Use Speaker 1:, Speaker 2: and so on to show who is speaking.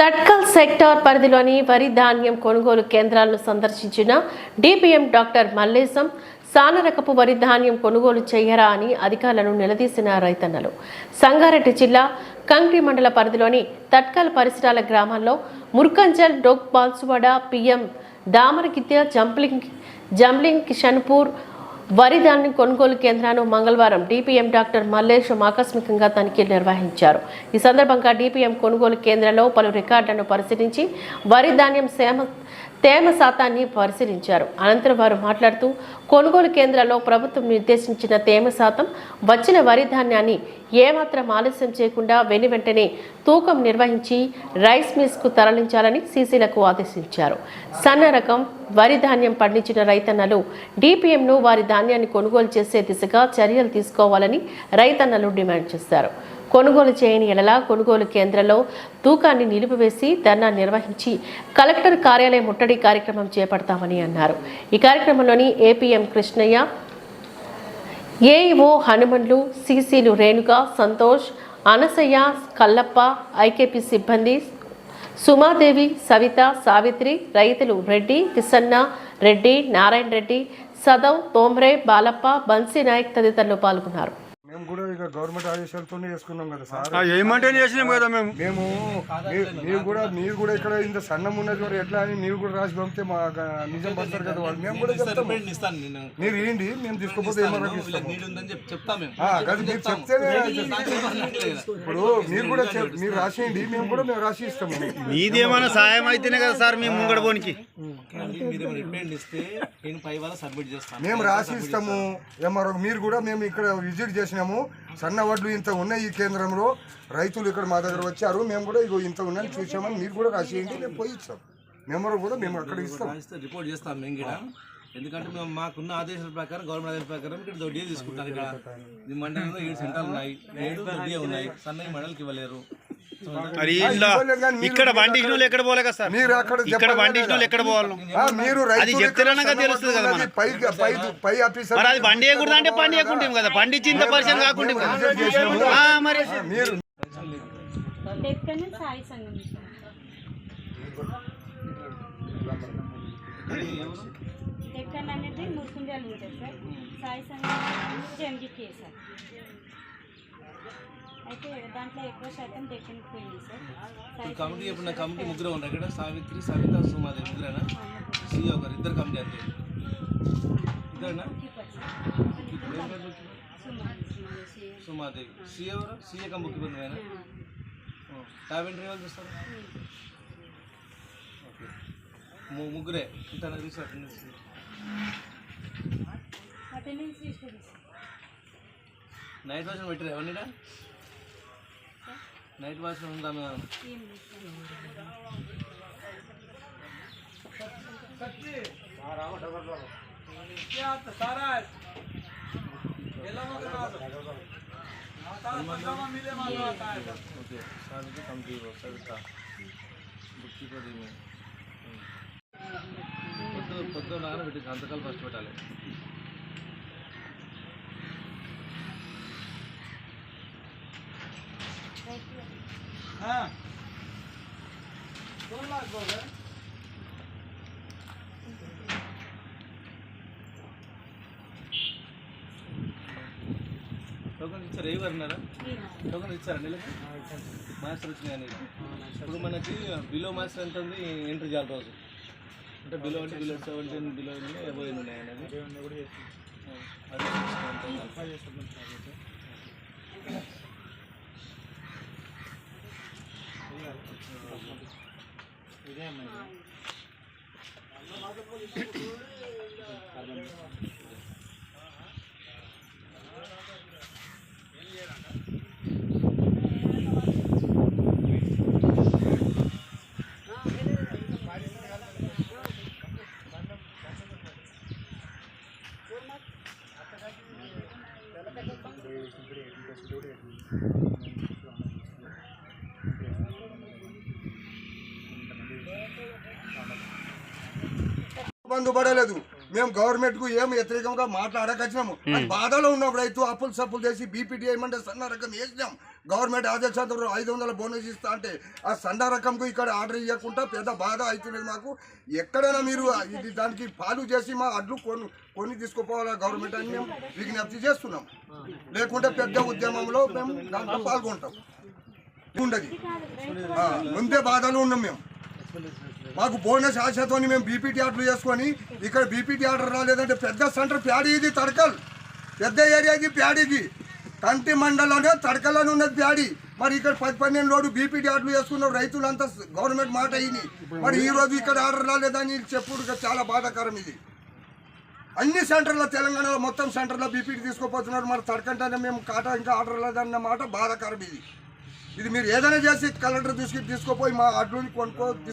Speaker 1: తట్కల్ sector పరిధిలోని వరి ధాన్యం కొనుగోలు కేంద్రాలను సందర్శించిన డిపిఎం డాక్టర్ మల్లేశం సానరకపు వరి ధాన్యం కొనుగోలు చేయరా అని అధికారులను నిలదీసిన రైతన్నలు. సంగారెడ్డి జిల్లా కంక్రి మండల పరిధిలోని తట్కల్ పరిసరాల గ్రామాల్లో ముర్కంజల్ డోక్ బాల్సువాడ పిఎం దామరగిత్య జంప్లింగ్ జంబ్లింగ్ కిషన్పూర్ వరి ధాన్యం కొనుగోలు కేంద్రాన్ని మంగళవారం డిపిఎం డాక్టర్ మల్లేశం ఆకస్మికంగా తనిఖీలు నిర్వహించారు. ఈ సందర్భంగా డిపిఎం కొనుగోలు కేంద్రంలో పలు రికార్డులను పరిశీలించి వరి ధాన్యం సేమ తేమ శాతాన్ని పరిశీలించారు. అనంతరం వారు మాట్లాడుతూ కొనుగోలు కేంద్రాల్లో ప్రభుత్వం నిర్దేశించిన తేమ శాతం వచ్చిన వరి ధాన్యాన్ని ఏమాత్రం ఆలస్యం చేయకుండా వెను వెంటనే తూకం నిర్వహించి రైస్ మిల్స్కు తరలించాలని సీసీలకు ఆదేశించారు. సన్న రకం వరి ధాన్యం పండించిన రైతన్నలు డిపిఎంను వారి ధాన్యాన్ని కొనుగోలు చేసే దిశగా చర్యలు తీసుకోవాలని రైతన్నలు డిమాండ్ చేశారు. కొనుగోలు చేయని ఎడల కొనుగోలు కేంద్రంలో తూకాన్ని నిలిపివేసి ధర్నా నిర్వహించి కలెక్టర్ కార్యాలయం ముట్టడి కార్యక్రమం చేపడతామని అన్నారు. ఈ కార్యక్రమంలోని ఏపీఎం కృష్ణయ్య ఏఈఓ హనుమండ్లు సీసీలు రేణుక సంతోష్ అనసయ్య కల్లప్ప ఐకేపీ సిబ్బంది సుమాదేవి సవిత సావిత్రి రైతులు రెడ్డి కిసన్న రెడ్డి నారాయణ రెడ్డి సదవ్ తోమ్రే బాలప్ప బన్సీ నాయక్ తదితరులు పాల్గొన్నారు.
Speaker 2: ఇక గవర్నమెంట్ ఆదేశాలతోనే చేసుకున్నాం కదా సార్.
Speaker 3: ఆ, ఏమంటే చేసినాం కదా మేము.
Speaker 2: మేము మీరు కూడా మీరు కూడా ఇక్కడ ఇంత సన్నం ఉన్నది మరి ఎట్లా అని మీరు కూడా రాసి పంపితే మా నిజం పడతారు కదా వాళ్ళు. మేము కూడా చెప్తాము మీరు ఏంటి? మేము తీసుకుపోతే ఏమన్నా కదా మీరు చెప్తేనే. ఇప్పుడు మీరు కూడా మీరు రాసేయండి. మేము కూడా మేము రాసి ఇస్తాము.
Speaker 3: మీదేమైనా సాయం అయితేనే కదా సార్ మేము ముంగడ పోనికి.
Speaker 2: మేము రాసి ఇస్తాము. మీరు కూడా మేము ఇక్కడ విజిట్ చేసినాము. సన్న వడ్లు ఇంత ఉన్నాయి ఈ కేంద్రంలో. రైతులు ఇక్కడ మా దగ్గర వచ్చారు. మేము కూడా ఇగో ఇంత ఉన్నాయని చూసామని మీరు కూడా రాసేయండి మేము పోయి ఇస్తాం. మేము కూడా మేము అక్కడ ఇస్తాం.
Speaker 4: రిపోర్ట్ చేస్తాం మేము కూడా. ఎందుకంటే మేము మాకున్న ఆదేశాల ప్రకారం గవర్నమెంట్ ఆదేశాల ప్రకారం ఇక్కడ దొడ్డియే తీసుకుంటారు ఇక్కడ. ఈ మండలంలో ఏడు సెంటర్లు ఉన్నాయి. ఏడు ఉన్నాయి. సన్నయ్య మండలికి ఇవ్వలేరు.
Speaker 3: మరి ఇక్కడ బండి ఎక్కడ పోలే కదా సార్?
Speaker 2: మీరు అక్కడ
Speaker 3: ఇక్కడ బండి ఎక్కడ పోవాలి?
Speaker 2: ఆ, మీరు
Speaker 3: అది
Speaker 2: రైతులు
Speaker 3: చెప్తేనే
Speaker 2: ఇక్కడ
Speaker 3: తెలుస్తుంది కదా
Speaker 2: ఉన్నది పై పై పై ఆఫీసర్
Speaker 3: మరి అది బండి వేయకూడదు అంటే బండి వేయకుంటాం కదా. బండి ఇచ్చింత పరిచయం కాకుండా. మరి.
Speaker 2: మీరు
Speaker 5: డెక్కన్ అనేది ఉంటుంది సార్. సాయి సంఘం జంగికి సార్. అయితే దాంట్లో ఎక్కువ శాతం డెక్కన్కి పోయింది సార్ సాయి
Speaker 4: కమిటీ కమిటీ ముగ్గురు ఉన్నారు. ఇక్కడ సావిత్రి సవిత సుమాదేవి ముగ్గురేనా? సీఓ గారు ఇద్దరు కమిటీ అంతే. ఇద్దరేనా? ఇప్పుడు? సుమాదేవి సీఏ ఎవరు? సీఏ కమ్ బుక్ ఉంది ఆయన టాబెంట్రీ వాళ్ళు చూస్తారు? ఓకే. ముగ్గురే. ఇంత research
Speaker 5: attendance sir
Speaker 4: night watchman పెట్టారు ఎవరినిడా? నైట్ వాచ్మెన్ ఉందా మేము
Speaker 5: ఏం లేదు సార్
Speaker 4: ఓకే సార్కి కమిటీ సవిత బుక్ కీపర్ ఈమె. పొద్దు పొద్దు నాన్న పెట్టి సంతకాలు ఫస్ట్ పెట్టాలి టోకన్ ఇచ్చారు ఏ గారు ఉన్నారా టోకన్ ఇచ్చారా నెలకి మాస్టర్ వచ్చినాయని ఇప్పుడు మనకి బిలో మాస్టర్ ఎంత ఉంది ఎంట్రీ చేయాలి రోజు అంటే బిలో అంటే బిలో సెవెంటీన్ బిలో ఎన్ని ఉన్నాయి అనేది Yeah, man. అదే
Speaker 2: బంధు పడలేదు. మేము గవర్నమెంట్కు ఏం వ్యతిరేకంగా మాట్లాడకొచ్చినాము. అది బాధలో ఉన్నాం రైతు అప్పులు సప్పులు చేసి బీపీటీ ఏమంటే సన్న రకం వేసినాం. గవర్నమెంట్ ఆదేశాలతో ఐదు వందల బోనస్ ఇస్తా అంటే ఆ సన్న రకంకు ఇక్కడ ఆర్డర్ ఇవ్వకుండా పెద్ద బాధ అవుతున్నది మాకు. ఎక్కడైనా మీరు ఇది దానికి పాలు చేసి మా అడ్లు కొని కొని తీసుకుపోవాలా గవర్నమెంట్ అని మేము విజ్ఞప్తి చేస్తున్నాం. లేకుంటే పెద్ద ఉద్యమంలో మేము దాంట్లో పాల్గొంటాం. ఉండదు. ముందే బాధలు ఉన్నాం మేము. మాకు బోనస్ ఆశతో మేము బీపీటీ ఆర్డర్ చేసుకొని ఇక్కడ బీపీటీ ఆర్డర్ రాలేదంటే పెద్ద సెంటర్ ప్యాడీ ఇది తడకల్. పెద్ద ఏరియాకి ఇది ప్యాడీకి. కంటి మండలంలో తడకలోనే ఉన్నది ప్యాడీ. మరి ఇక్కడ పది పన్నెండు లోడు బీపీటీ ఆర్డర్ చేసుకున్న రైతులంతా గవర్నమెంట్ మాట అయింది. మరి ఈ రోజు ఇక్కడ ఆర్డర్ రాలేదని చెప్పుడు చాలా బాధాకరం ఇది. అన్ని సెంటర్లో తెలంగాణలో మొత్తం సెంటర్లో బీపీటీ తీసుకుపోతున్నారు. మరి తడకంటేనే మేము కాటా ఇంకా ఆర్డర్ లేదన్న మాట బాధాకరం ఇది. ఇది మీరు ఏదైనా చేసి కలెక్టర్ తీసుకు తీసుకుపోయి మా అడ్లుని కొనుక్కో